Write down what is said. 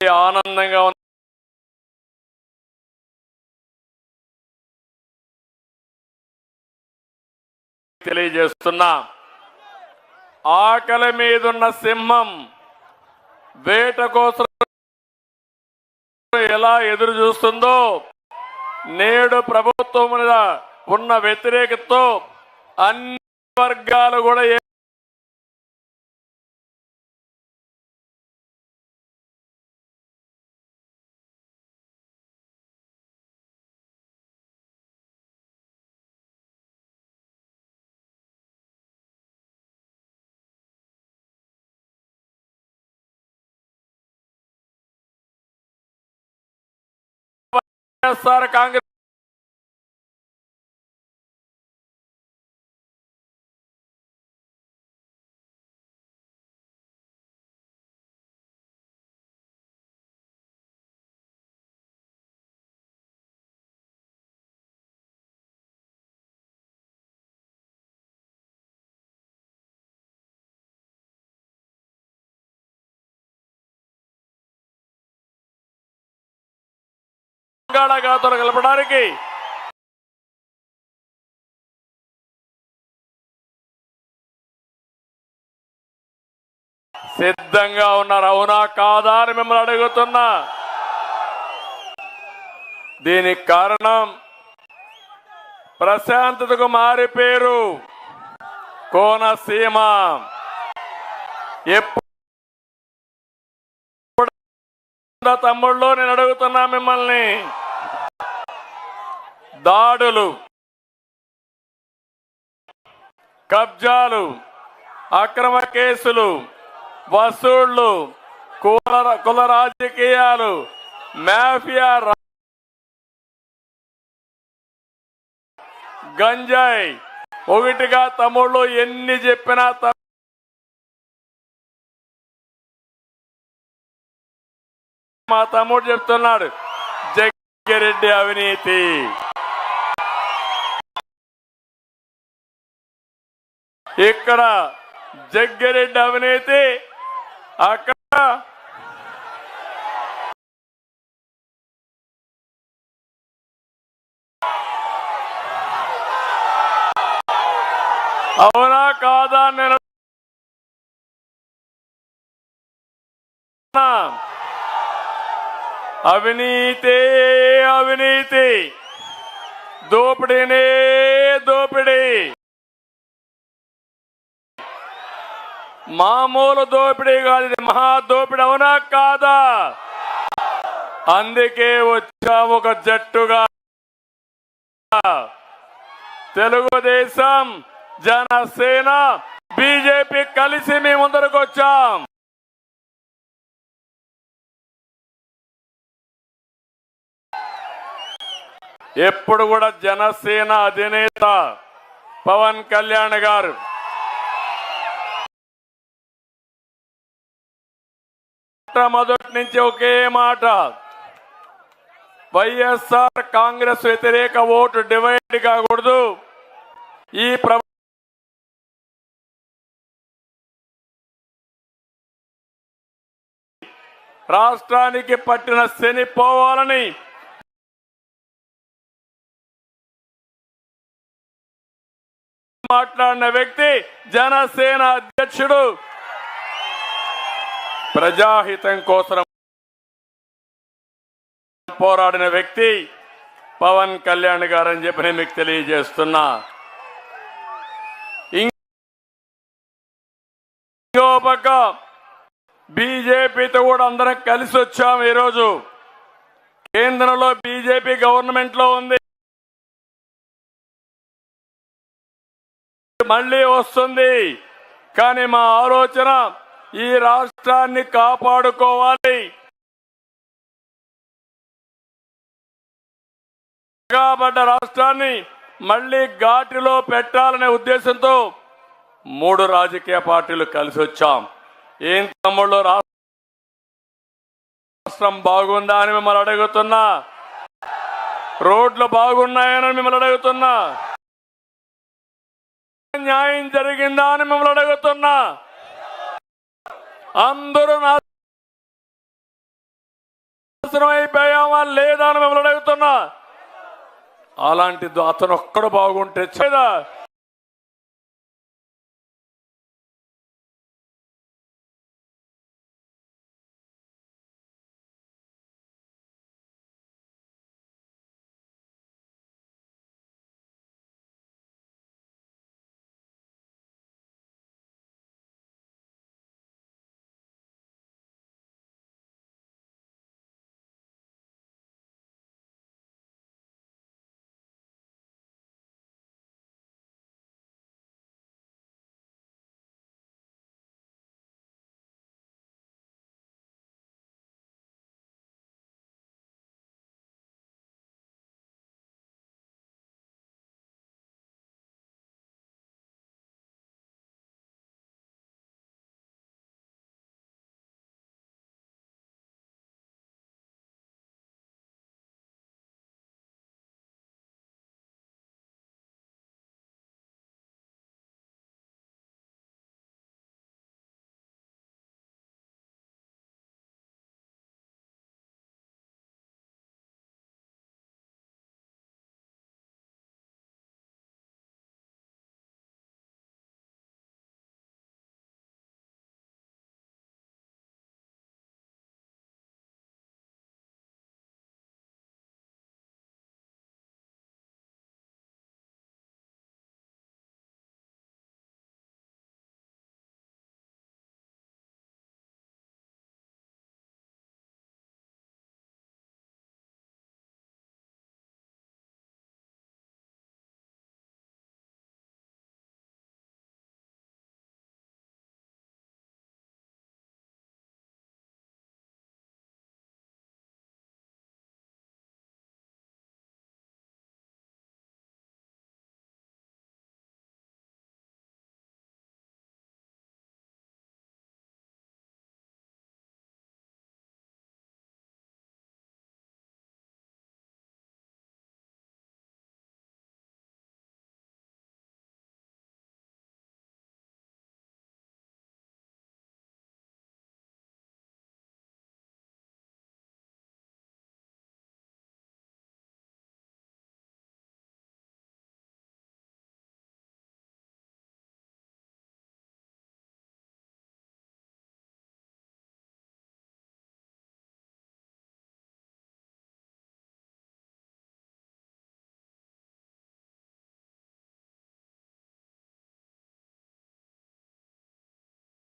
ఆనందంగా ఉన్న తెలియజేస్తున్నా. ఆకలి మీదున్న సింహం వేట కోసం ఎలా ఎదురు చూస్తుందో నేడు ప్రభుత్వం మీద ఉన్న వ్యతిరేకతతో అన్ని వర్గాలు కూడా ఏ- వైఎస్ఆర్ కాంగ్రెస్ బంగాళాఖాతంలో కలపడానికి సిద్ధంగా ఉన్నారు. అవునా కాదా అని మిమ్మల్ని అడుగుతున్నా. దీనికి కారణం ప్రశాంతతకు మారి పేరు కోనసీమ. ఎప్పుడు తమ్ముళ్ళు నేను అడుగుతున్నా మిమ్మల్ని. దాడులు కబ్జాలు అక్రమ కేసులు వసూళ్ళు కుల కుల రాజకీయాలు మాఫియా రా- గంజాయి. ఒకటిగా తమ్ముళ్ళు ఎన్ని చెప్పినా మా తమ్ముడు చెప్తున్నాడు జగ్గిరెడ్డి అవినీతి. ఇక్కడ జగ్గిరెడ్డి అవినీతి అక్కడ అవునా కాదా అని నేను అడుగుతున్నా. అవినీతి అవినీతి దోపిడీనే దోపిడీ మామూలు దోపిడీ కాదు ఇది మహా దోపిడీ అవునా కాదా? అందుకే వచ్చాము ఒక జట్టుగా. తెలుగుదేశం జనసేన బీజేపీ కలిసి మీ ముందరకు వచ్చాం. ఎప్పుడు కూడా జనసేన అధినేత పవన్ కళ్యాణ్ గారు మొట్టమొదటి నుంచి ఒకే మాట. వైఎస్ఆర్ కాంగ్రెస్ వ్యతిరేక ఓటు డివైడ్ కాకూడదు. ఈ ప్ర రాష్ట్రానికి పట్టిన శని పోవాలని మాట్లాడిన వ్యక్తి జనసేన అధ్యక్షుడు ప్రజాహితం కోసం పోరాడిన వ్యక్తి పవన్ కళ్యాణ్ గారు అని చెప్పి నేను మీకు తెలియజేస్తున్నా. ఇంకో పక్క బీజేపీతో కూడా అందరం కలిసి వచ్చాం ఈరోజు. కేంద్రంలో బీజేపీ గవర్నమెంట్లో ఉంది. మళ్ళీ వస్తుంది. కానీ మా ఆలోచన ఈ రాష్ట్రాన్ని కాపాడుకోవాలి. పడ్డ రాష్ట్రాన్ని మళ్ళీ ఘాటిలో పెట్టాలనే ఉద్దేశంతో మూడు రాజకీయ పార్టీలు కలిసి వచ్చాం. ఏం తమ్ముళ్ళు రాష్ట్రం బాగుందా అని మిమ్మల్ని అడుగుతున్నా. రోడ్లు బాగున్నాయని మిమ్మల్ని అడుగుతున్నా. న్యాయం జరిగిందా అని మిమ్మల్ని అడుగుతున్నా. అందరూ నాశనం అయిపోయామా లేదా అని మిమ్మల్ని అడుగుతున్నా. అలాంటి అతను ఒక్కడు బాగుంటే చేదా